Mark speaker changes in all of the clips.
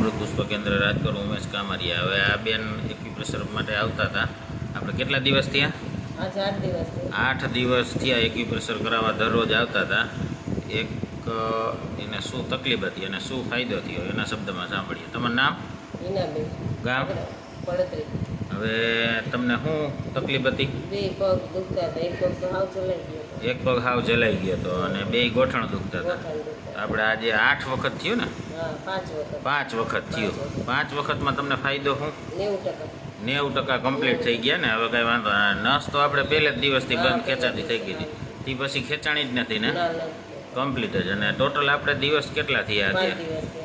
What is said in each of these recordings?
Speaker 1: અમૃત પુષ્પ કેન્દ્ર રાજકોટ ઉમેશ કામરિયા. હવે આ બેન એક્યુપ્રેશર માટે આવતા હતા. આપણે કેટલા દિવસ થયા? આઠ દિવસ થયા એક્યુપ્રેશર કરાવવા દરરોજ આવતા હતા. એક એને શું તકલીફ હતી અને શું ફાયદો થયો? એના શબ્દમાં સાંભળીએ. તમારું નામ? ગામ? હવે તમને શું તકલીફ હતી?
Speaker 2: બે પગ દુખતા હતા. એક પગ તો હાવ ચલાઈ ગયો
Speaker 1: એક પગ હાવ જલાઈ ગયો હતો અને બે ગોઠણ દુખતા હતા. આપણે આજે આઠ વખત થયું ને?
Speaker 2: પાંચ વખત.
Speaker 1: થયું. પાંચ વખતમાં તમને ફાયદો શું?
Speaker 2: નેવું ટકા.
Speaker 1: નેવું ટકા કમ્પ્લીટ થઈ ગયા ને? હવે કાંઈ વાંધો નસ તો આપણે પહેલે જ દિવસથી બંધ ખેંચાતી થઈ ગઈ હતી. તે પછી ખેંચાણી જ નથી ને? કમ્પ્લીટ જ. અને ટોટલ આપણે દિવસ કેટલા થયા અત્યારે?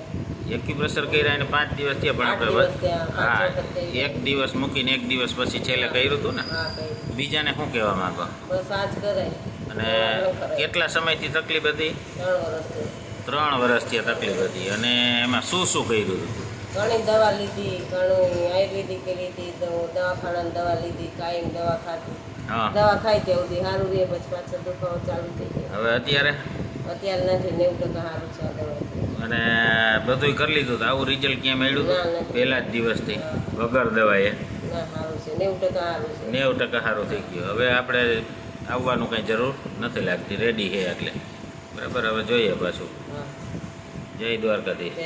Speaker 1: એક્યુપ્રેશર કર્યા એને પાંચ દિવસ થયા પણ આપણે હા. એક દિવસ મૂકીને એક દિવસ પછી છેલ્લે કર્યું હતું ને? બીજાને શું કહેવા માંગો?
Speaker 2: બસ આજ કરાય.
Speaker 1: અને કેટલા સમયથી તકલીફ હતી?
Speaker 2: ત્રણ વર્ષથી
Speaker 1: તકલીફ હતી. અને એમાં શું શું કર્યું હતું?
Speaker 2: ઘણી દવા લીધી ઘણું આયુર્વેદિક લીધી તો દવાખાનાની દવા લીધી કાયમ દવા ખાધી. દવા ખાઈ ત્યાં સુધી સારું રહે પછી પાછો દુખાવો ચાલુ થઈ ગયો.
Speaker 1: હવે અત્યારે?
Speaker 2: અત્યારે નથી નેવું ટકા સારું છે
Speaker 1: અને બધુંય કરી લીધું તો આવું રિઝલ્ટ ક્યાં મળ્યું? પહેલા જ દિવસથી. વગર દવાએ.
Speaker 2: નેવું ટકા સારું
Speaker 1: થઈ ગયું. હવે આપણે આવવાનું કંઈ જરૂર નથી લાગતી. રેડી છે એટલે. બરાબર? હવે જોઈએ પાછું.
Speaker 2: જય દ્વારકાધીશ.